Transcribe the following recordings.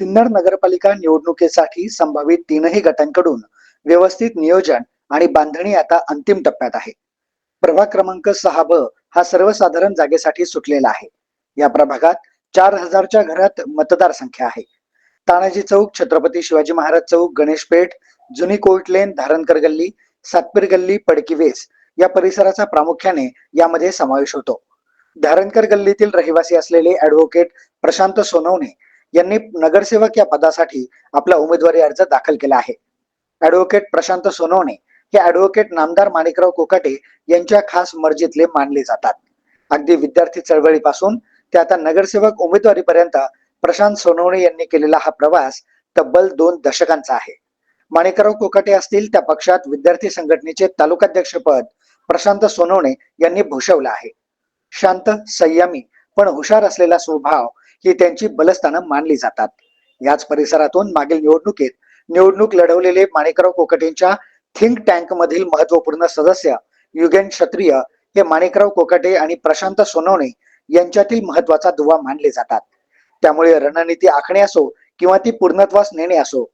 सिन्नर नगरपालिका निवडणुकीसाठी संभावित तीनही गटांकडून व्यवस्थित नियोजन आणि बांधणी आता अंतिम टप्प्यात आहे. प्रभाग क्रमांक सहा ब हा सर्वसाधारण जागेसाठी सुटलेला आहे. या प्रभागात चार हजारच्या घरात मतदार संख्या आहे. तानाजी चौक छत्रपती शिवाजी महाराज चौक गणेश पेठ जुनी कोर्ट लेन धारणकर गल्ली सातपीर गल्ली पडकी वेस या परिसराचा प्रामुख्याने यामध्ये समावेश होतो. धारणकर गल्लीतील रहिवासी असलेले ऍडव्होकेट प्रशांत सोनवणे यांनी नगरसेवक या पदासाठी आपला उमेदवारी अर्ज दाखल केला आहे. ऍडव्होकेट प्रशांत सोनवणे हे ऍडव्होकेट नामदार माणिकराव कोकाटे यांच्या खास मर्जीतले मानले जातात. अगदी विद्यार्थी चळवळीपासून ते आता नगरसेवक उमेदवारीपर्यंत प्रशांत सोनवणे यांनी केलेला हा प्रवास तब्बल दोन दशकांचा आहे. माणिकराव कोकाटे असतील त्या पक्षात विद्यार्थी संघटनेचे तालुकाध्यक्षपद प्रशांत सोनवणे यांनी भूषवलं आहे. शांत संयमी पण हुशार असलेला स्वभाव ही त्यांची बलस्थानं मानली जातात. याच परिसरातून मागील निवडणुकीत निवडणूक लढवलेले माणिकराव कोकाटेंच्या थिंक टँक मधील महत्त्वपूर्ण सदस्य युगेन क्षत्रिय हे माणिकराव कोकाटे आणि प्रशांत सोनवणे यांच्यातील महत्त्वाचा दुवा मानले जातात. त्यामुळे रणनीती आखणे असो किंवा ती पूर्णत्वास नेणे असो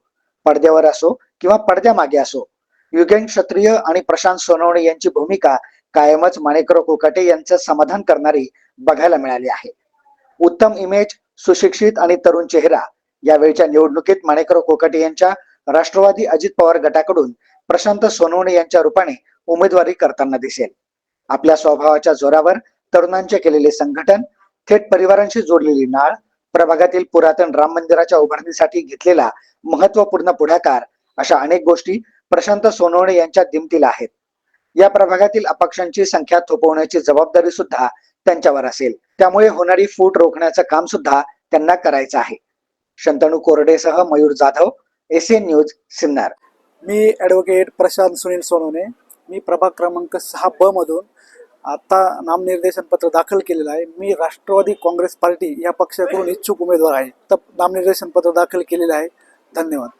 पडद्यावर असो किंवा पडद्यामागे असो युगेन क्षत्रिय आणि प्रशांत सोनवणे यांची भूमिका कायमच माणिकराव कोकाटे यांचं समाधान करणारी बघायला मिळाली आहे. उत्तम इमेज सुशिक्षित आणि तरुण चेहरा. यावेळच्या निवडणुकीत माणिकराव कोकाटे यांच्या राष्ट्रवादी अजित पवार गटाकडून प्रशांत सोनवणे यांच्या रूपाने उमेदवारी करताना दिसेल. आपल्या स्वभावाच्या जोरावर तरुणांचे केलेले संघटन थेट परिवारांशी जोडलेली नाळ प्रभागातील पुरातन राम मंदिराच्या उभारणीसाठी घेतलेला महत्त्वपूर्ण पुढाकार अशा अनेक गोष्टी प्रशांत सोनवणे यांच्या दिमतीला आहेत. या प्रभागातील अपक्षांची संख्या थोपवण्याची जबाबदारी सुद्धा त्यांच्यावर असेल. त्यामुळे होणारी फूट रोखण्याचं काम सुद्धा त्यांना करायचं आहे. शंतनू कोरडेसह मयूर जाधव एसीएन न्यूज सिन्नर. मी ॲडव्होकेट प्रशांत सुनील सोनवणे. मी प्रभाग क्रमांक सहा ब मधून आता नामनिर्देशन पत्र दाखल केलेलं आहे. मी राष्ट्रवादी काँग्रेस पार्टी या पक्षाकडून इच्छुक उमेदवार आहे. तर नामनिर्देशन पत्र दाखल केलेलं आहे. धन्यवाद.